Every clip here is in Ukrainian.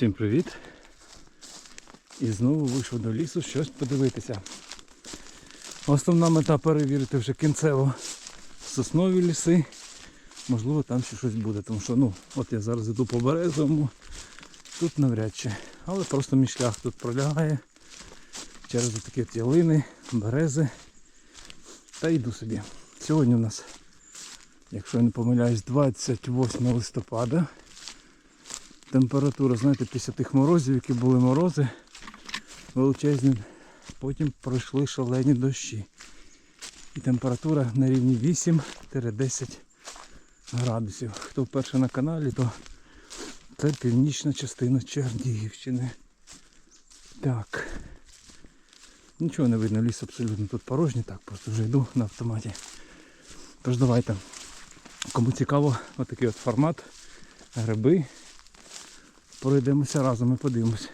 Всім привіт! І знову вийшов до лісу щось подивитися. Основна мета перевірити вже кінцево соснові ліси. Можливо там ще щось буде, тому що ну, от я зараз йду по березовому, тут навряд чи. Але просто мій шлях тут пролягає через такі ялини, берези. Та йду собі. Сьогодні у нас, якщо я не помиляюсь, 28 листопада. Температура, знаєте, після тих морозів, які були морози величезні, потім пройшли шалені дощі. І температура на рівні 8-10 градусів. Хто вперше на каналі, то це північна частина Чернігівщини. Так. Нічого не видно, ліс абсолютно тут порожній, так, просто вже йду на автоматі. Тож давайте. Кому цікаво, отакий от формат. Гриби. Пройдемося разом і подивимось,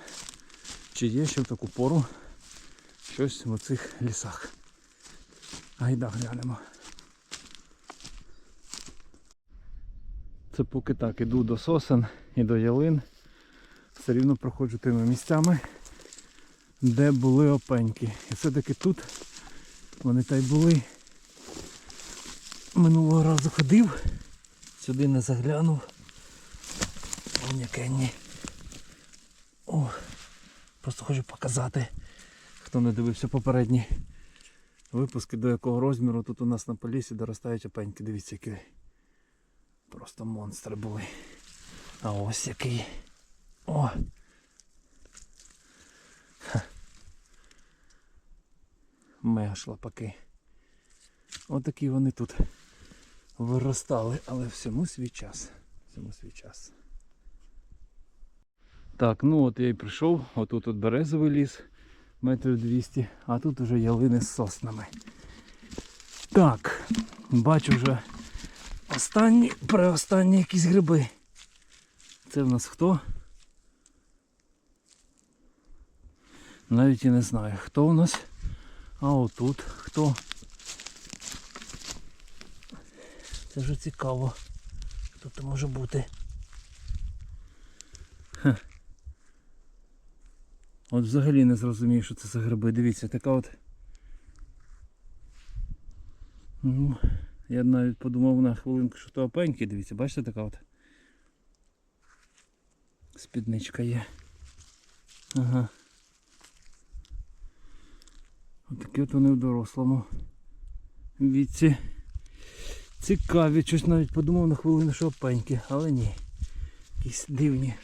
чи є ще в таку пору щось в оцих лісах. Гайда глянемо. Це поки так іду до сосен і до ялин. Все рівно проходжу тими місцями, де були опеньки. І все-таки тут вони та й були. Минулого разу ходив, сюди не заглянув. О, просто хочу показати, хто не дивився попередні випуски, до якого розміру тут у нас на полісі доростають опеньки. Дивіться, які просто монстри були. А ось який. О! Мега шлапаки. Отакі вони тут виростали, але всьому свій час. Всьому свій час. Так, ну от я і прийшов, отут от березовий ліс, метрів 200, а тут уже ялини з соснами. Так, бачу вже останні, преостанні якісь гриби. Це в нас хто? Навіть і не знаю, хто у нас. А отут хто. Це вже цікаво. Хто це може бути? Хе. От взагалі не зрозумію, що це за гриби. Дивіться, така от. Ну, я навіть подумав на хвилинку, що то опеньки, дивіться, бачите така от. Спідничка є. Ага. Отакі от вони в дорослому віці. Цікаві, щось навіть подумав на хвилину, що опеньки, але ні. Якісь дивні.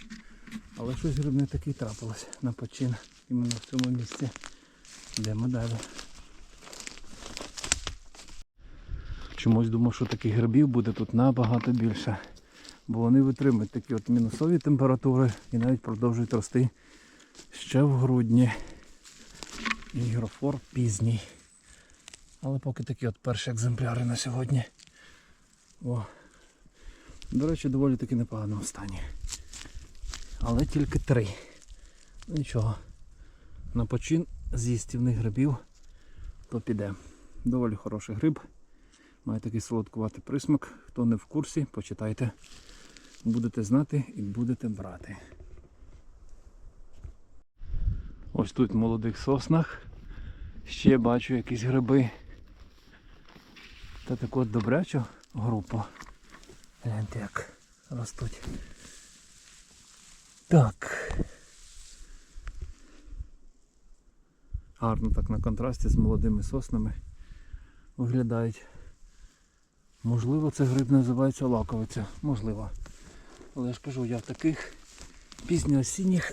Але щось грибне таке трапилось на почин іменно в цьому місці. Йдемо далі. Чомусь думав, що таких грибів буде тут набагато більше. Бо вони витримують такі от мінусові температури і навіть продовжують рости ще в грудні. І гірофор пізній. Але поки такі от перші екземпляри на сьогодні. О. До речі, доволі таки непоганому стані. Але тільки три. Нічого. На почин з грибів то піде. Доволі хороший гриб. Має такий солодкуватий присмак. Хто не в курсі, почитайте. Будете знати і будете брати. Ось тут в молодих соснах. Ще бачу якісь гриби. Та таку от добрячу групу. Гляньте як ростуть. Так. Гарно так на контрасті з молодими соснами виглядають. Можливо, це гриб називається лаковиця. Можливо. Але я ж кажу, я в таких пізньоосінніх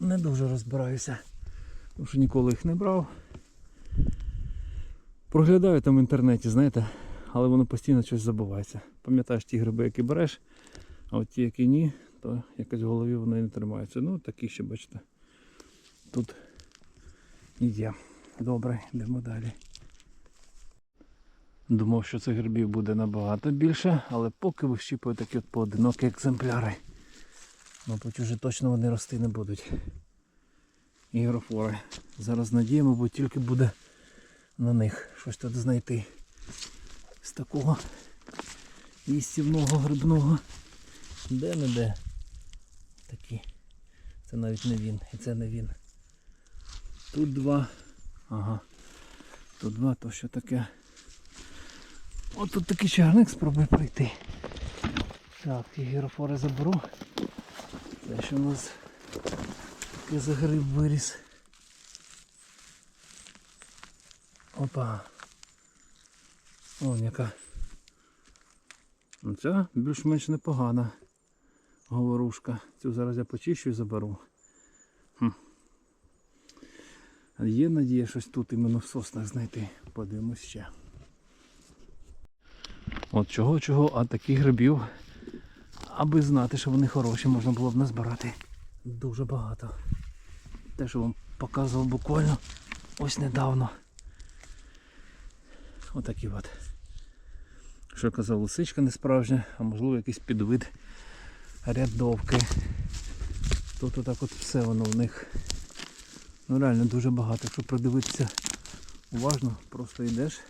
не дуже розбираюся. Тому що ніколи їх не брав. Проглядаю там в інтернеті, знаєте, але воно постійно щось забувається. Пам'ятаєш ті гриби, які береш, а от ті, які ні, то якось в голові воно і не тримається. Ну, такі ще, бачите, тут є. Добре, йдемо далі. Думав, що цих грибів буде набагато більше, але поки вищіпую такі от поодинокі екземпляри. Мабуть, вже точно вони рости не будуть. Ігрофори. Зараз надія, мабуть, тільки буде на них щось тут знайти з такого їстівного грибного. Де-не-де такі Це навіть не він, і це не він. Тут два. Ага. Тут два, то що таке. От тут такий чарник спробує пройти. Так, ті гірофори заберу. Це що у нас такий за гриб виріс. Опа. О, яка. Ну ця більш-менш непогана говорушка. Цю зараз я почищу і заберу. Хм. Є надія щось тут іменно в соснах знайти. Подивимось ще. От чого чого, а таких грибів, аби знати, що вони хороші, можна було б назбирати дуже багато. Те, що вам показував буквально ось недавно. Отакі от. Що казав, лисичка не справжня, а можливо якийсь підвид рядовки. Тут отак от все воно в них. Ну реально дуже багато. Якщо придивитися уважно, просто йдеш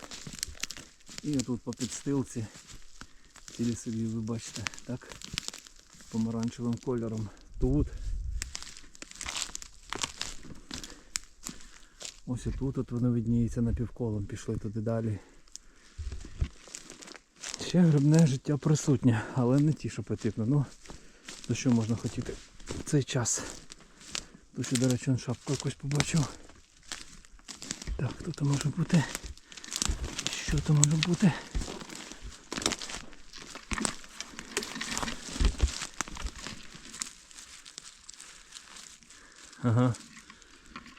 і отут по підстилці цілі собі ви бачите, так? Помаранчевим кольором. Тут. Ось і тут от воно видніється напівколом, пішли туди далі. Ще грибне життя присутнє, але не ті, що потрібно. Ну, то що можна хотіти в цей час. Тут ще, до речі, он шапку якусь побачив. Так, тут може бути. Що то може бути? Ага.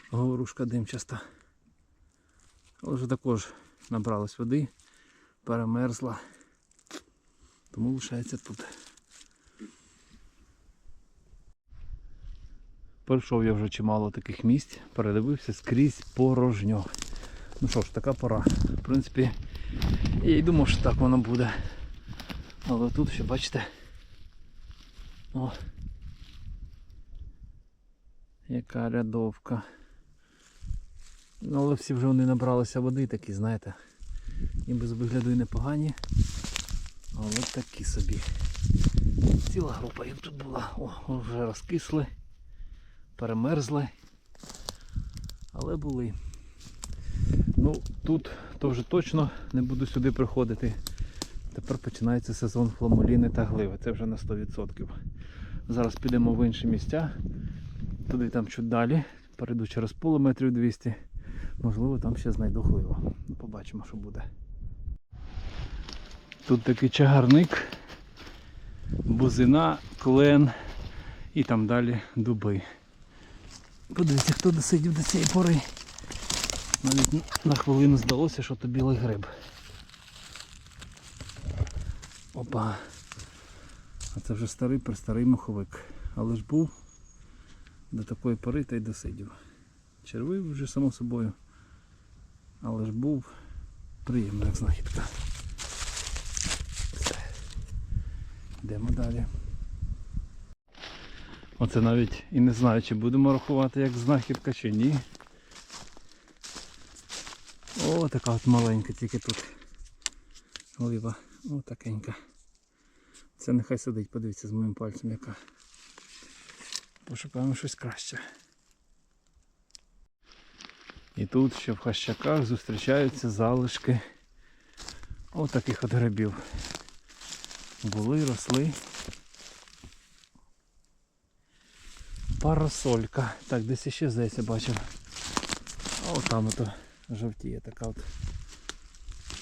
Говорушка димчаста. Але вже також набралась води, перемерзла. Тому лишається тут. Пройшов я вже чимало таких місць, передивився скрізь порожньо. Ну що ж, така пора. В принципі, я й думав, що так воно буде. Але тут ще бачите. О. Яка рядовка. Ну, але всі вже вони набралися води такі, знаєте. Ніби з вигляду і непогані. Але такі собі. Ціла група їх тут була. О, вже розкисли, перемерзли. Але були. Ну, тут то вже точно не буду сюди приходити. Тепер починається сезон фламуліни та гливи. Це вже на 100%. Зараз підемо в інші місця. Туди там чуть далі. Перейду через поле метрів 200. Можливо, там ще знайду гливу. Ну, Побачимо, що буде. Тут такий чагарник, бузина, клен і там далі дуби. Подивіться, хто досидів до цієї пори. Навіть на хвилину здалося, що то білий гриб. Опа. А це вже старий престарий маховик. Але ж був до такої пори та й досидів. Червивий вже само собою. Але ж був приємна знахідка. Йдемо далі. Оце навіть і не знаю, чи будемо рахувати як знахідка чи ні. О, така от маленька тільки тут. Олива. О, такенька. Це нехай сидить, подивіться з моїм пальцем яка. Пошукаємо щось краще. І тут ще в хащаках зустрічаються залишки отаких от грибів. Були, росли. Парасолька. Так, десь ще здається бачив. А там ото жовтіє така от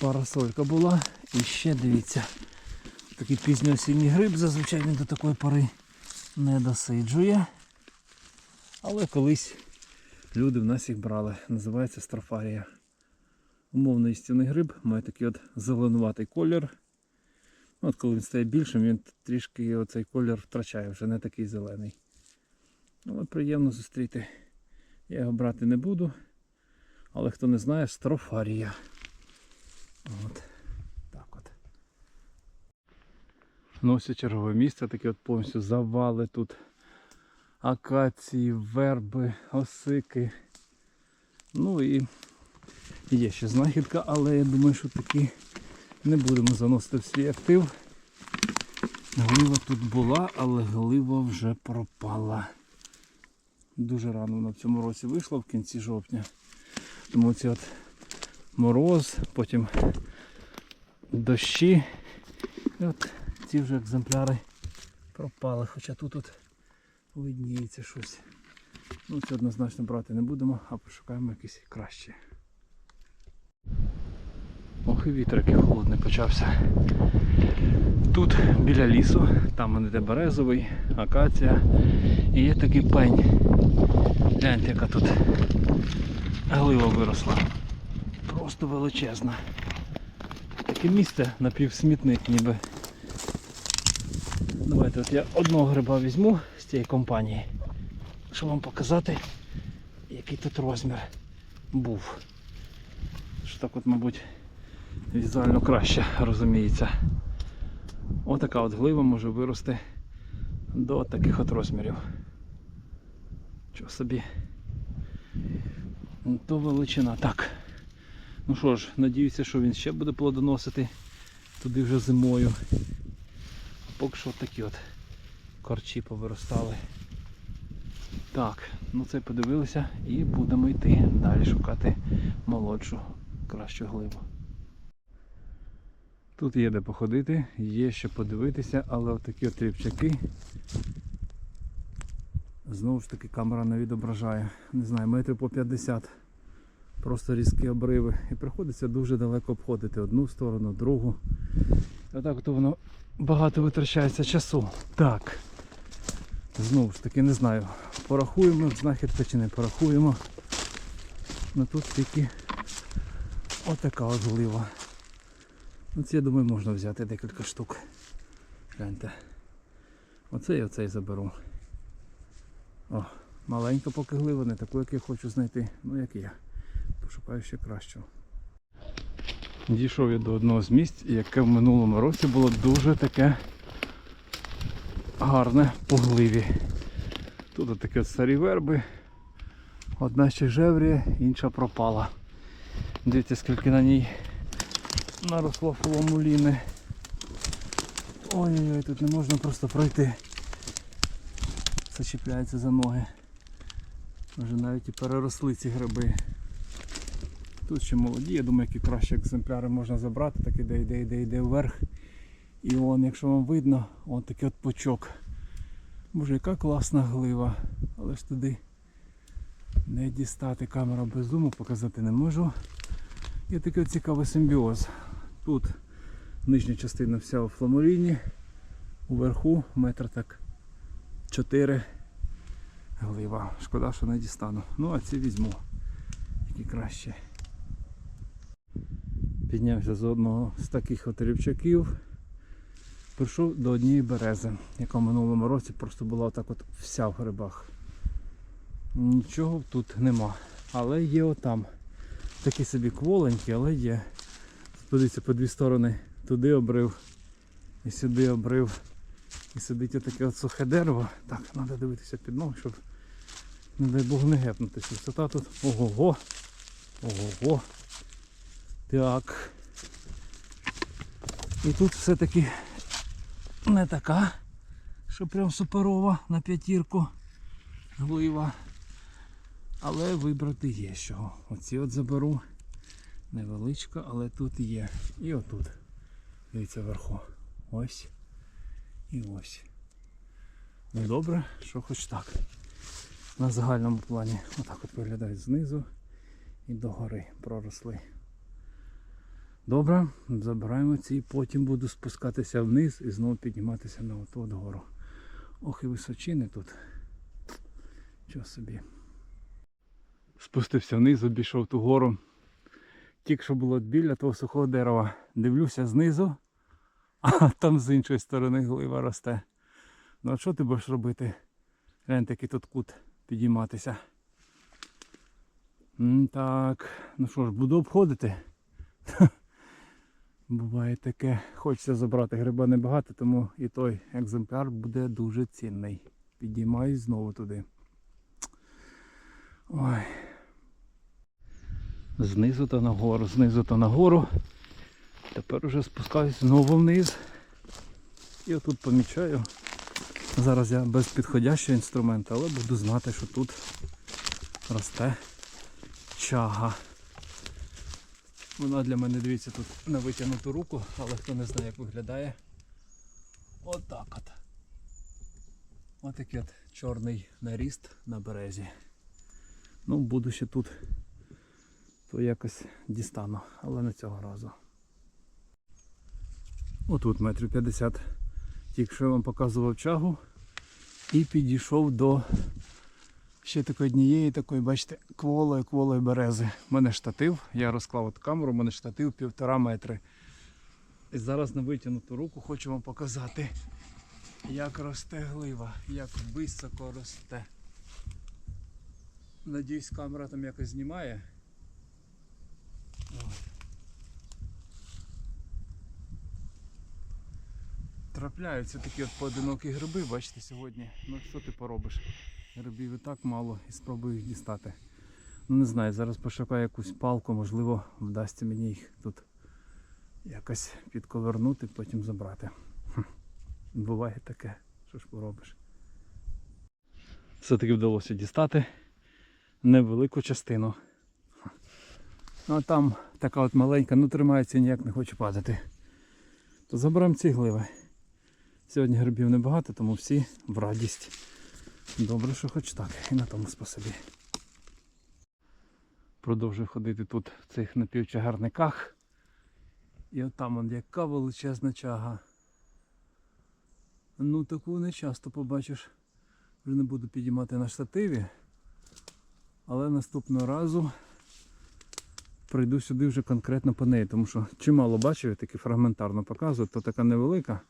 парасолька була. І ще дивіться. Такий пізньоосінній гриб, зазвичай він до такої пори не досиджує. Але колись люди в нас їх брали. Називається строфарія. Умовний істинний гриб, має такий от зеленуватий колір. От коли він стає більшим, він трішки оцей колір втрачає, вже не такий зелений. Але приємно зустріти. Я його брати не буду. Але хто не знає, строфарія. От. Так от. Ну ось чергове місце, таке от повністю завали тут. Акації, верби, осики. Ну і є ще знахідка, але я думаю, що таки не будемо заносити в свій актив. Глива тут була, але глива вже пропала. Дуже рано вона в цьому році вийшла в кінці жовтня. Тому ці от мороз, потім дощі. І от ці вже екземпляри пропали. Хоча тут от видніється щось. Ну це однозначно брати не будемо, а пошукаємо якісь кращі. Ох і вітер який холодний почався. Тут біля лісу, там він йде березовий, акація. І є такий пень. Гляньте, яка тут глива виросла. Просто величезна. Таке місце напівсмітник ніби. Давайте от я одного гриба візьму з цієї компанії, щоб вам показати, який тут розмір був. Що так от, мабуть, візуально краще розуміється. Отака от глива може вирости до таких от розмірів. Що собі? Ну, То величина. Так. Ну що ж, надіюся, що він ще буде плодоносити туди вже зимою. Поки що такі от корчі повиростали. Так, ну це подивилися і будемо йти далі шукати молодшу, кращу гливу. Тут є де походити, є що подивитися, але отакі от рівчаки. Знову ж таки камера не відображає. Не знаю, метрів по 50. Просто різкі обриви. І приходиться дуже далеко обходити одну сторону, другу. Отак от воно багато витрачається часу. Так. Знову ж таки, не знаю, порахуємо знахідка чи не порахуємо. Ну тут тільки отака от глива. Ну, це, я думаю, можна взяти декілька штук. Гляньте. Оцей і оцей заберу. О, маленька поки глива, не таку, як я хочу знайти. Ну як і я. Пошукаю ще кращого. Дійшов я до одного з місць, яке в минулому році було дуже таке гарне по гливі. Тут такі старі верби. Одна ще жевріє, інша пропала. Дивіться, скільки на ній наросло фоломуліни. Ой-ой-ой, тут не можна просто пройти. Це чіпляється за ноги. Вже навіть і переросли ці гриби. Тут ще молоді, я думаю, які кращі екземпляри можна забрати, так іде, йде, йде, йде вверх. І он, якщо вам видно, он такий от пучок. Боже, яка класна глива. Але ж туди не дістати камера без зуму, показати не можу. Є такий цікавий симбіоз. Тут нижня частина вся у фламоріні, уверху метр так 4 глива. Шкода, що не дістану. Ну а ці візьму. Які краще. Піднявся з одного з таких от рівчаків. Прийшов до однієї берези, яка в минулому році просто була отак от вся в грибах. Нічого тут нема. Але є отам. Такі собі кволенькі, але є. Подивіться по дві сторони. Туди обрив і сюди обрив. І сидить отаке от сухе дерево. Так, треба дивитися під ноги, щоб, не дай Бог, не гепнутися. Висота тут. Ого-го. Ого-го. Так. І тут все-таки не така, що прям суперова на п'ятірку глива. Але вибрати є з чого. Оці от заберу. Невеличка, але тут є. І отут. Дивіться вверху. Ось. І ось. Ну добре, що хоч так. На загальному плані отак от виглядають знизу і догори проросли. Добре, забираємо ці, потім буду спускатися вниз і знову підніматися на оту от гору. Ох і височини тут. Чого собі. Спустився вниз, обійшов ту гору. Тільки що було біля того сухого дерева. Дивлюся знизу, а там з іншої сторони глива росте. Ну а що ти будеш робити? Гляньте, який тут кут підійматися. Так, ну що ж, буду обходити. Буває таке, хочеться забрати гриба небагато, тому і той екземпляр буде дуже цінний. Підіймаюсь знову туди. Ой. Знизу то нагору, знизу то нагору. Тепер уже спускаюсь знову вниз. І отут помічаю Зараз я без підходящого інструменту, але буду знати, що тут росте чага. Вона для мене, дивіться, тут на витягнуту руку, але хто не знає, як виглядає. Отак от. Отакий от чорний наріст на березі. Ну, буду ще тут, то якось дістану, але не цього разу. Отут метрів 50. Тільки що я вам показував чагу і підійшов до ще такої однієї такої, бачите, кволої кволої берези. У мене штатив, я розклав от камеру, у мене штатив півтора метри. І зараз на витягнуту руку хочу вам показати, як росте глива, як високо росте. Надіюсь, камера там якось знімає. Трапляються такі от поодинокі гриби, бачите, сьогодні. Ну що ти поробиш? Грибів і так мало і спробую їх дістати. Ну не знаю, зараз пошукаю якусь палку, можливо, вдасться мені їх тут якось підковернути, потім забрати. Хм. Буває таке, що ж поробиш. Все-таки вдалося дістати невелику частину. Ну а там така от маленька, ну тримається ніяк не хоче падати. То заберемо ці гливи. Сьогодні грибів небагато, тому всі в радість. Добре, що хоч так. І на тому спасибі. Продовжую ходити тут в цих напівчагарниках. І от яка величезна чага. Ну таку не часто побачиш. Вже не буду підіймати на штативі. Але наступного разу прийду сюди вже конкретно по неї, тому що чимало бачив, я таки фрагментарно показую, то така невелика,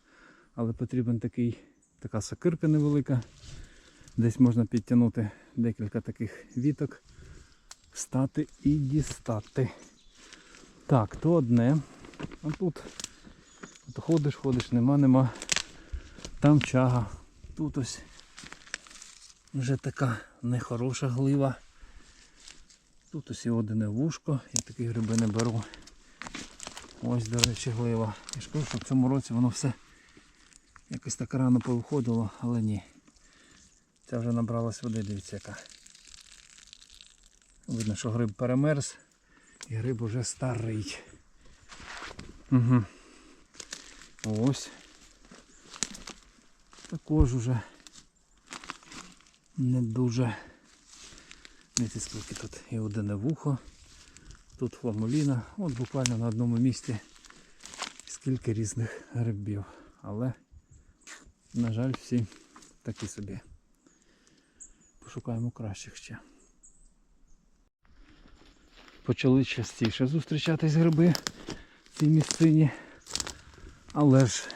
але потрібен такий, така сокирка невелика. Десь можна підтягнути декілька таких віток, встати і дістати. Так, то одне. А тут от ходиш, ходиш, нема, нема. Там чага. Тут ось вже така нехороша глива. Тут ось і одне вушко, я такі гриби не беру. Ось, до речі, глива. Я ж що в цьому році воно все якось так рано повиходило, але ні. Ця вже набралась води, дивіться яка. Видно, що гриб перемерз і гриб уже старий. Угу. Ось. Також уже не дуже. Дивіться, скільки тут і одне вухо, тут фламуліна, от буквально на одному місці скільки різних грибів. Але, на жаль, всі такі собі. Пошукаємо кращих ще. Почали частіше зустрічатись гриби в цій місцині. Але ж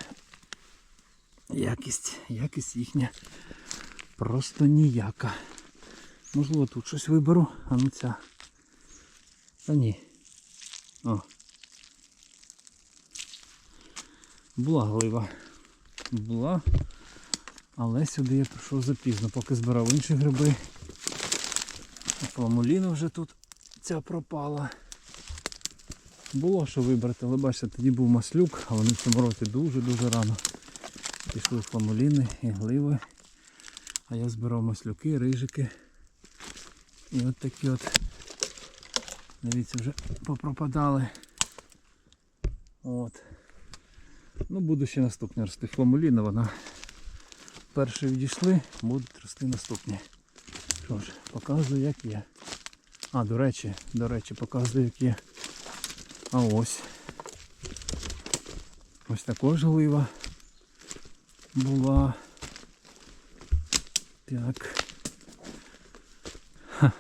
якість, якість їхня просто ніяка. Можливо тут щось виберу, а ну ця. Та ні. О. Була глива. Була. Але сюди я прийшов запізно, поки збирав інші гриби. Фламуліна вже тут ця пропала. Було що вибрати, але бачите, тоді був маслюк, а вони в цьому році дуже-дуже рано. Пішли фламуліни і гливи. А я збирав маслюки, рижики. І от такі от, дивіться, вже попропадали. От. Ну буду ще наступні рости. Фламуліна вона. Перші відійшли, будуть рости наступні. Що ж, показую як є. А, до речі, до речі, показую як є. А ось. Ось також глива була. Так. Ха.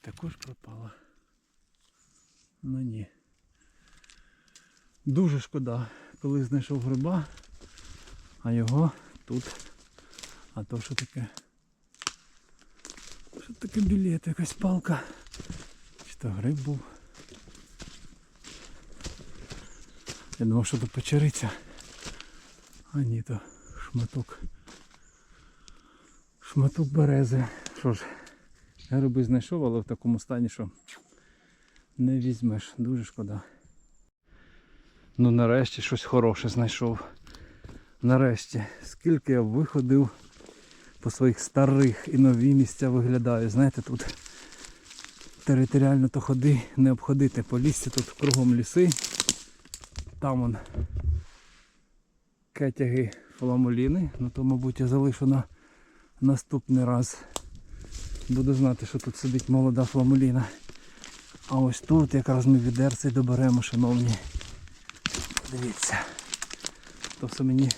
Також пропала. Ну ні. Дуже шкода, коли знайшов гриба, а його тут. А то що таке? Що таке білет, якась палка? Чи то гриб був? Я думав, що то печериця. А ні, то шматок. Шматок берези. Що ж, я гриби знайшов, але в такому стані, що не візьмеш. Дуже шкода. Ну нарешті щось хороше знайшов. Нарешті, скільки я виходив по своїх старих і нові місця виглядаю. Знаєте, тут територіально то ходи не обходити. По лісі тут кругом ліси. Там он кетяги фламуліни. Ну то, мабуть, я залишу на наступний раз. Буду знати, що тут сидить молода фламуліна. А ось тут якраз ми відерці доберемо, шановні. Дивіться. То все мені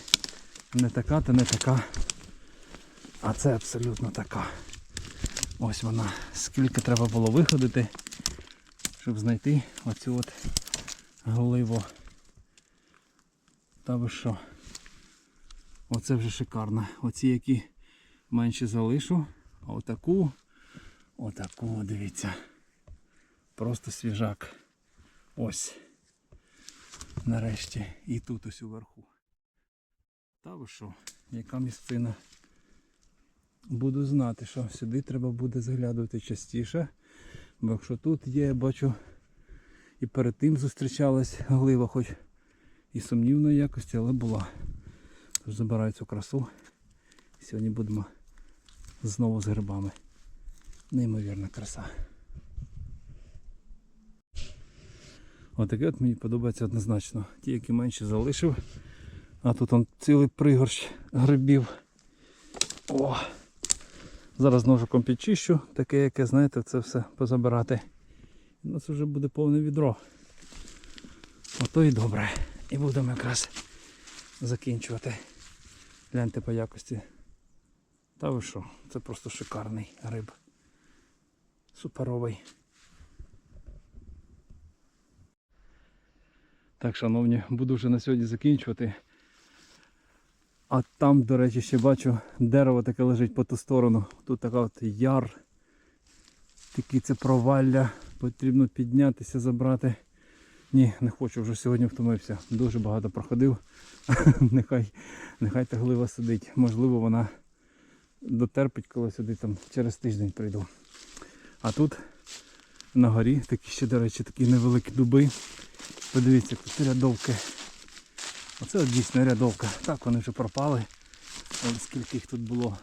не така, то не така. А це абсолютно така. Ось вона. Скільки треба було виходити, щоб знайти оцю от гливу. Та ви що? Оце вже шикарно. Оці які менше залишу. А отаку, отаку, дивіться. Просто свіжак. Ось. Нарешті. І тут ось уверху. Та ви що, яка місцина? Буду знати, що сюди треба буде заглядувати частіше. Бо якщо тут є, я бачу, і перед тим зустрічалась глива, хоч і сумнівної якості, але була. Тож забираю цю красу. Сьогодні будемо знову з грибами. Неймовірна краса. Отаке от мені подобається однозначно. Ті, які менше залишив. А тут он цілий пригорщ грибів. О! Зараз ножиком підчищу, таке, яке, знаєте, це все позабирати. У нас вже буде повне відро. Ото і добре. І будемо якраз закінчувати. Гляньте по якості. Та ви що, це просто шикарний гриб. Суперовий. Так, шановні, буду вже на сьогодні закінчувати. А там, до речі, ще бачу, дерево таке лежить по ту сторону. Тут така от яр. Такі це провалля. Потрібно піднятися, забрати. Ні, не хочу, вже сьогодні втомився. Дуже багато проходив. нехай, нехай та глива сидить. Можливо, вона дотерпить, коли сюди там через тиждень прийду. А тут на горі такі ще, до речі, такі невеликі дуби. Подивіться, тут рядовки. Оце от дійсно рядовка. Так вони вже пропали. Але скільки їх тут було.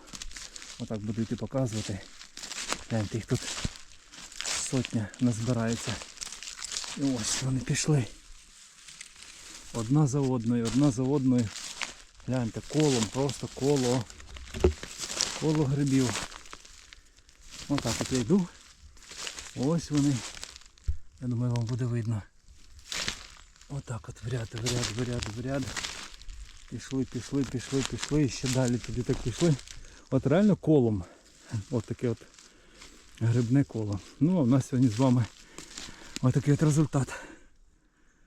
Отак буду йти показувати. Гляньте, їх тут сотня назбирається. І ось вони пішли. Одна за одною, одна за одною. Гляньте, колом, просто коло. Коло грибів. Отак от я йду. Ось вони. Я думаю, вам буде видно. Отак от в ряд, в ряд, в ряд, в ряд. Пішли, пішли, пішли, пішли. І ще далі туди так пішли. От реально колом. От таке от грибне коло. Ну а в нас сьогодні з вами отакий от результат.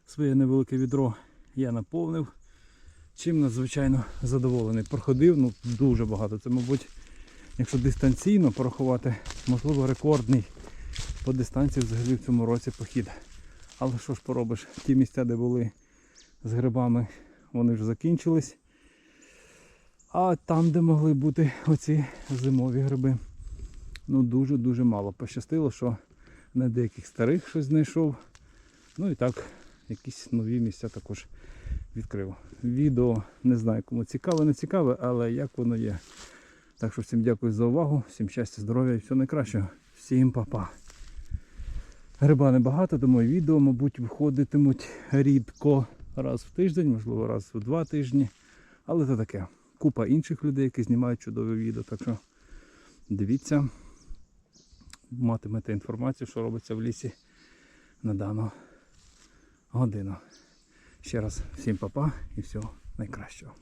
Своє невелике відро я наповнив. Чим надзвичайно задоволений. Проходив ну, дуже багато. Це, мабуть, якщо дистанційно порахувати, можливо, рекордний по дистанції взагалі в цьому році похід. Але що ж поробиш, ті місця, де були з грибами, вони вже закінчились. А там, де могли бути оці зимові гриби, ну дуже-дуже мало. Пощастило, що на деяких старих щось знайшов. Ну і так, якісь нові місця також відкрив. Відео не знаю, кому цікаве, не цікаве, але як воно є. Так що всім дякую за увагу, всім щастя, здоров'я і всього найкращого. Всім па-па. Гриба небагато, тому і відео, мабуть, виходитимуть рідко раз в тиждень, можливо, раз в два тижні. Але це таке. Купа інших людей, які знімають чудові відео. Так що дивіться, матимете інформацію, що робиться в лісі на дану годину. Ще раз всім па-па і всього найкращого.